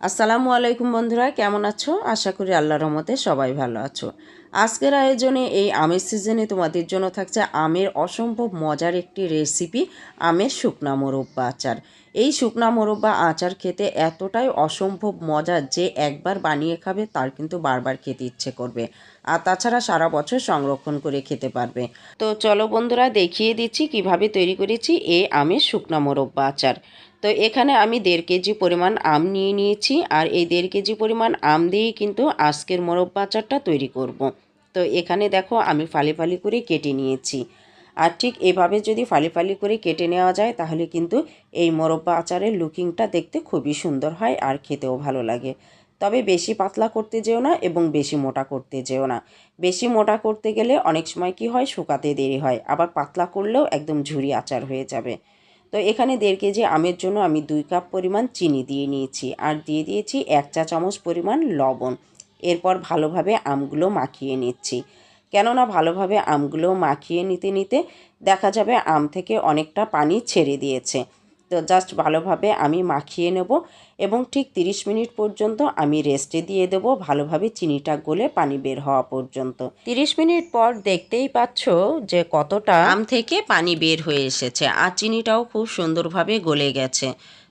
আসসালামু আলাইকুম বন্ধুরা কেমন আছো? আশা করি আল্লাহর রহমতে সবাই ভালো আছো। আজকের আয়োজনে এই আমের সিজনে তোমাদের জন্য থাকছে আমের অসম্ভব মজার একটি রেসিপি আমের শুকনা মোরব্বা আচার। এই শুকনা মোরব্বা আচার খেতে এতটাই অসম্ভব মজার যে একবার বানিয়ে খাবে তার কিন্তু বারবার খেতে ইচ্ছে করবে। আর তাছাড়া সারা বছর সংরক্ষণ করে খেতে পারবে। তো চলো বন্ধুরা দেখিয়ে দিচ্ছি কীভাবে তৈরি করেছি এই আমের শুকনা মোরব্বা আচার। তো এখানে আমি দেড় কেজি পরিমাণ আম নিয়ে নিয়েছি আর এই দেড় কেজি পরিমাণ আম দিয়েই কিন্তু আজকের মোরব্বা আচারটা তৈরি করব। তো এখানে দেখো আমি ফালি ফালি করে কেটে নিয়েছি। আর ঠিক এভাবে যদি ফালি ফালি করে কেটে নেওয়া যায়, তাহলে কিন্তু এই মোরব্বা আচারের লুকিংটা দেখতে খুবই সুন্দর হয় আর খেতেও ভালো লাগে। তবে বেশি পাতলা করতে যেও না এবং বেশি মোটা করতে যেও না। বেশি মোটা করতে গেলে অনেক সময় কি হয়, শুকাতে দেরি হয়। আবার পাতলা করলেও একদম ঝুরি আচার হয়ে যাবে। তো এখানে দেড় কেজি আমের জন্য আমি দুই কাপ পরিমাণ চিনি দিয়ে নিয়েছি। আর দিয়ে দিয়েছি এক চা চামচ পরিমাণ লবণ। এরপর ভালোভাবে আমগুলো মাখিয়ে নিচ্ছি। কেননা ভালোভাবে আমগুলো মাখিয়ে নিতে নিতে দেখা যাবে আম থেকে অনেকটা পানি ছেড়ে দিয়েছে। তো জাস্ট ভালোভাবে আমি মাখিয়ে নেব এবং ঠিক 30 মিনিট পর্যন্ত আমি রেস্টে দিয়ে দেব, ভালোভাবে চিনিটা গলে পানি বের হওয়া পর্যন্ত। 30 মিনিট পর দেখতেই পাচ্ছ যে কতটা আম থেকে পানি বের হয়ে এসেছে, আর চিনিটাও খুব সুন্দরভাবে গলে গেছে।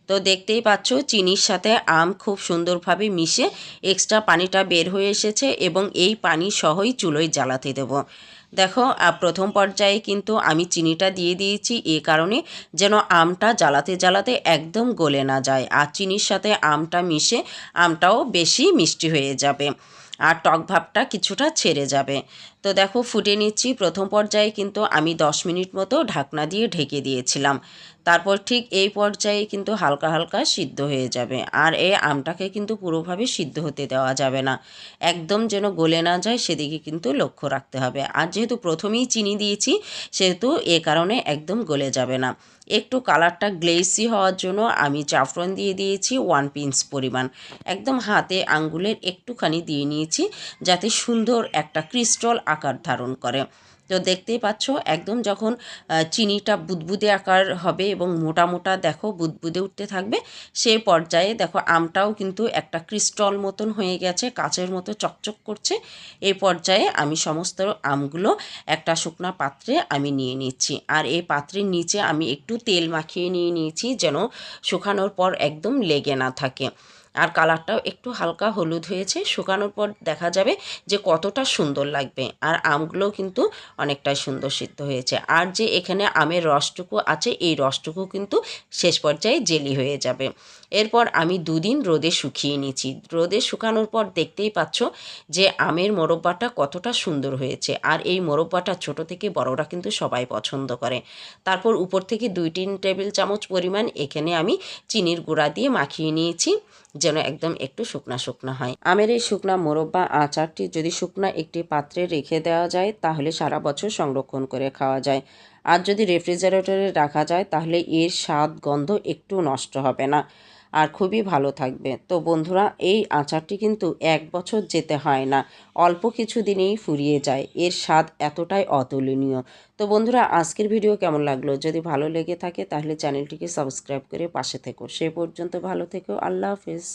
তো দেখতেই পাচ্ছ, চিনির সাথে আম খুব সুন্দরভাবে মিশে এক্সট্রা পানিটা বের হয়ে এসেছে এবং এই পানি সহই চুলোয় জ্বালাতে দেবো। দেখো প্রথম পর্যায়ে কিন্তু আমি চিনিটা দিয়ে দিয়েছি, এ কারণে যেন আমটা জ্বালাতে জ্বালাতে একদম গলে না যায় আর চিনির সাথে আমটা মিশে আমটাও বেশি মিষ্টি হয়ে যাবে আর টক ভাবটা কিছুটা ছেড়ে যাবে। তো দেখো ফুটে নিচ্ছি। প্রথম পর্যায়ে কিন্তু আমি দশ মিনিট মতো ঢাকনা দিয়ে ঢেকে দিয়েছিলাম। তারপর ঠিক এই পর্যায়ে কিন্তু হালকা হালকা সিদ্ধ হয়ে যাবে। আর এই আমটাকে কিন্তু পুরোভাবে সিদ্ধ হতে দেওয়া যাবে না। একদম যেন গলে না যায়, সেদিকে কিন্তু লক্ষ্য রাখতে হবে। আর যেহেতু প্রথমেই চিনি দিয়েছি, সেহেতু এ কারণে একদম গলে যাবে না। একটু কালারটা গ্লেসি হওয়ার জন্য আমি জাফরান দিয়ে দিয়েছি ওয়ান পিন্স পরিমাণ। একদম হাতে আঙ্গুলের একটুখানি দিয়ে নিয়েছি, যাতে সুন্দর একটা ক্রিস্টল আকার ধারণ করে। তো দেখতেই পাচ্ছ, একদম যখন চিনিটা বুদবুদে আকার হবে এবং মোটা মোটা দেখো বুদবুদে উঠতে থাকবে সেই পর্যায়ে দেখো আমটাও কিন্তু একটা ক্রিস্টল মতন হয়ে গেছে, কাচের মতো চকচক করছে। এই পর্যায়ে আমি সমস্ত আমগুলো একটা শুকনা পাত্রে আমি নিয়ে নিচ্ছি। আর এই পাত্রের নিচে আমি একটু তেল মাখিয়ে নিয়ে নিয়েছি যেন শুকানোর পর একদম লেগে না থাকে। আর কালারটাও একটু হালকা হলুদ হয়েছে, শুকানোর পর দেখা যাবে যে কতটা সুন্দর লাগবে। আর আমগুলোও কিন্তু অনেকটাই সুন্দর সিদ্ধ হয়েছে। আর যে এখানে আমের রসটুকু আছে, এই রসটুকু কিন্তু শেষ পর্যায়ে জেলি হয়ে যাবে। এরপর আমি দুদিন রোদে শুকিয়ে নিয়েছি। রোদে শুকানোর পর দেখতেই পাচ্ছ যে আমের মোরব্বাটা কতটা সুন্দর হয়েছে। আর এই মোরব্বাটা ছোট থেকে বড়রা কিন্তু সবাই পছন্দ করে। তারপর উপর থেকে দুই তিন টেবিল চামচ পরিমাণ এখানে আমি চিনির গুঁড়া দিয়ে মাখিয়ে নিয়েছি, যেন একদম একটু শুকনা শুকনা হয়। আমের এই শুকনা মোরব্বা আচারটি যদি শুকনা একটি পাত্রে রেখে দেওয়া যায়, তাহলে সারা বছর সংরক্ষণ করে খাওয়া যায়। আর যদি রেফ্রিজারেটরে রাখা যায়, তাহলে এর স্বাদ গন্ধ একটু নষ্ট হবে না। আর খুবই ভালো থাকবে। তো বন্ধুরা, এই আচারটি কিন্তু এক বছর যেতে হয় না। অল্প কিছু দিনেই ফুরিয়ে যায়। এর স্বাদ এতটাই অতুলনীয়। তো বন্ধুরা, আজকের ভিডিও কেমন লাগল? যদি ভালো লেগে থাকে, তাহলে চ্যানেলটিকে সাবস্ক্রাইব করে পাশে থেকো। সে পর্যন্ত ভালো থেকো। আল্লাহ হাফিজ।